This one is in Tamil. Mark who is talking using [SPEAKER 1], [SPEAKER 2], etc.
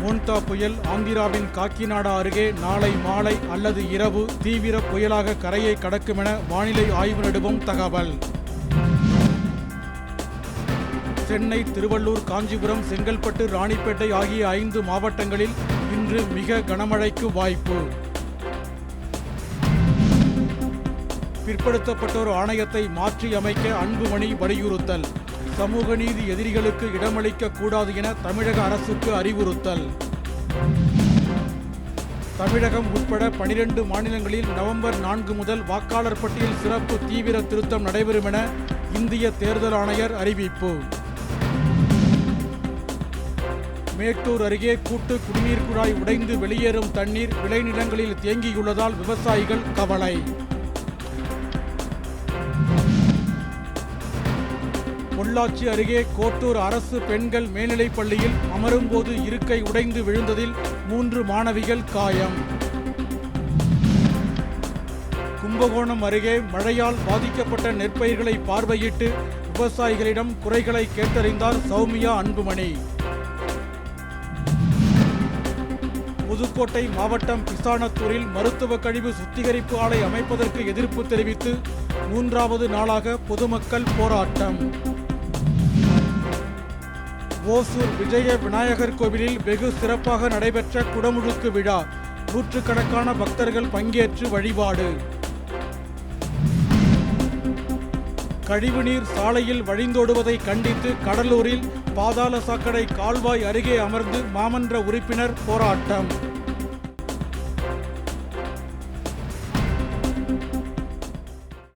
[SPEAKER 1] நியூருத்தா புயல் ஆந்திராவின் காக்கிநாடா அருகே நாளை மாலை அல்லது இரவு தீவிர புயலாக கரையை கடக்கும் என வானிலை ஆய்வு நடுவம் தகவல். சென்னை திருவள்ளூர் காஞ்சிபுரம் செங்கல்பட்டு ராணிப்பேட்டை ஆகிய ஐந்து மாவட்டங்களில் இன்று மிக கனமழைக்கு வாய்ப்பு. பிற்படுத்தப்பட்டோர் ஆணையத்தை மாற்றி அமைக்க அன்புமணி வலியுறுத்தல். சமூக நீதி எதிரிகளுக்கு இடமளிக்க கூடாது என தமிழக அரசுக்கு அறிவுறுத்தல். தமிழகம் உட்பட பனிரெண்டு மாநிலங்களில் நவம்பர் நான்கு முதல் வாக்காளர் பட்டியல் சிறப்பு தீவிர திருத்தம் நடைபெறும் என இந்திய தேர்தல் ஆணையர் அறிவிப்பு. மேட்டூர் அருகே கூட்டு குடிநீர் குழாய் உடைந்து வெளியேறும் தண்ணீர் விளைநிலங்களில் தேங்கியுள்ளதால் விவசாயிகள் கவலை. பொள்ளாச்சி அருகே கோட்டூர் அரசு பெண்கள் மேல்நிலைப் பள்ளியில் அமரும்போது இருக்கை உடைந்து விழுந்ததில் மூன்று மாணவிகள் காயம். கும்பகோணம் அருகே மழையால் பாதிக்கப்பட்ட நெற்பயிர்களை பார்வையிட்டு விவசாயிகளிடம் குறைகளை கேட்டறிந்தார் சௌமியா அன்புமணி. புதுக்கோட்டை மாவட்டம் பிசானத்தூரில் மருத்துவ கழிவு சுத்திகரிப்பு ஆலை அமைப்பதற்கு எதிர்ப்பு தெரிவித்து மூன்றாவது நாளாக பொதுமக்கள் போராட்டம். ஓசூர் விஜய விநாயகர் கோவிலில் வெகு சிறப்பாக நடைபெற்ற குடமுழுக்கு விழா. நூற்றுக்கணக்கான பக்தர்கள் பங்கேற்று வழிபாடு. கழிவுநீர் சாலையில் வழிந்தோடுவதை கண்டித்து கடலூரில் பாதாள சாக்கடை கால்வாய் அருகே அமர்ந்து மாமன்ற உறுப்பினர் போராட்டம்.